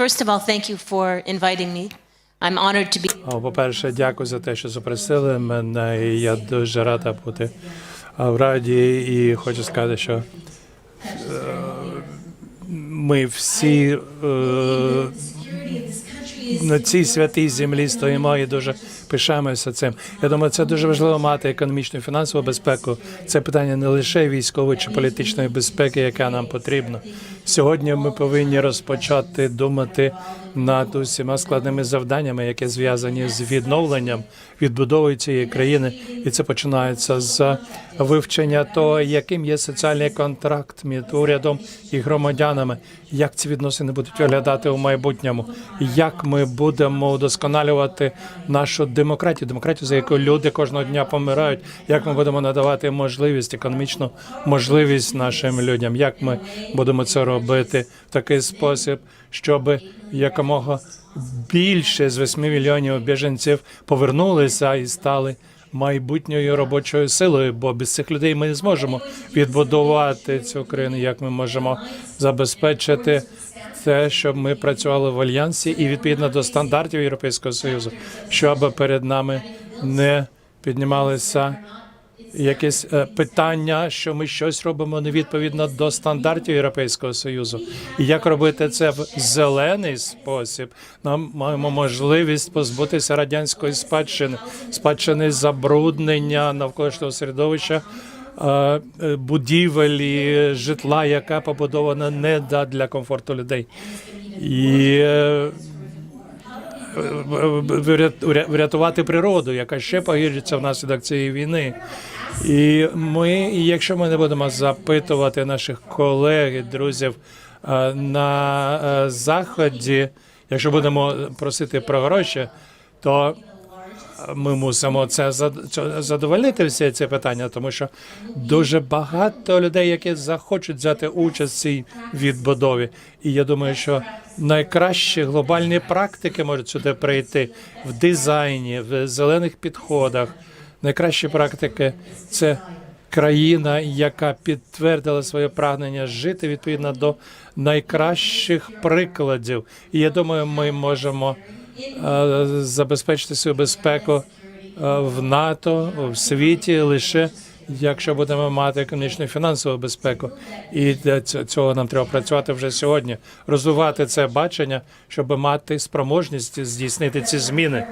First of all, thank you for inviting me. I'm honored to be О, По-перше, дякую за те, що запросили мене. і Я дуже рада бути в Раді. І хочу сказати, що е, ми всі е, на цій святій землі стоїмо і дуже пишаємося цим. Я думаю, це дуже важливо мати економічну і фінансову безпеку. Це питання не лише військової чи політичної безпеки, яка нам потрібна. Сьогодні ми повинні розпочати думати над усіма складними завданнями, які зв'язані з відновленням, відбудовою цієї країни, і це починається з вивчення того, яким є соціальний контракт між урядом і громадянами, як ці відносини будуть виглядати у майбутньому, як ми будемо удосконалювати нашу демократію, демократію, за яку люди кожного дня помирають, як ми будемо надавати можливість, економічну можливість нашим людям, як ми будемо це робити в такий спосіб, щоб якомога більше з 8 мільйонів біженців повернулися і стали майбутньою робочою силою, бо без цих людей ми не зможемо відбудувати цю країну, як ми можемо забезпечити те, щоб ми працювали в альянсі і відповідно до стандартів Європейського союзу, щоб перед нами не піднімалися якісь е, питання, що ми щось робимо невідповідно до стандартів Європейського союзу, і як робити це в зелений спосіб. Нам маємо можливість позбутися радянської спадщини, спадщини забруднення навколишнього середовища. Е, е, Будівелі, житла, яка побудована не для комфорту людей, і е, врят- вря- врятувати природу, яка ще погіршиться внаслідок цієї війни. І ми, якщо ми не будемо запитувати наших колег і друзів на заході, якщо будемо просити про гроші, то ми мусимо це зад- це- задовольнити всі ці питання, тому що дуже багато людей, які захочуть взяти участь в цій відбудові. І я думаю, що найкращі глобальні практики можуть сюди прийти в дизайні, в зелених підходах. Найкращі практики це країна, яка підтвердила своє прагнення жити відповідно до найкращих прикладів. І я думаю, ми можемо забезпечити свою безпеку в НАТО, в світі лише якщо будемо мати економічну і фінансову безпеку. І для цього нам треба працювати вже сьогодні, розвивати це бачення, щоб мати спроможність здійснити ці зміни.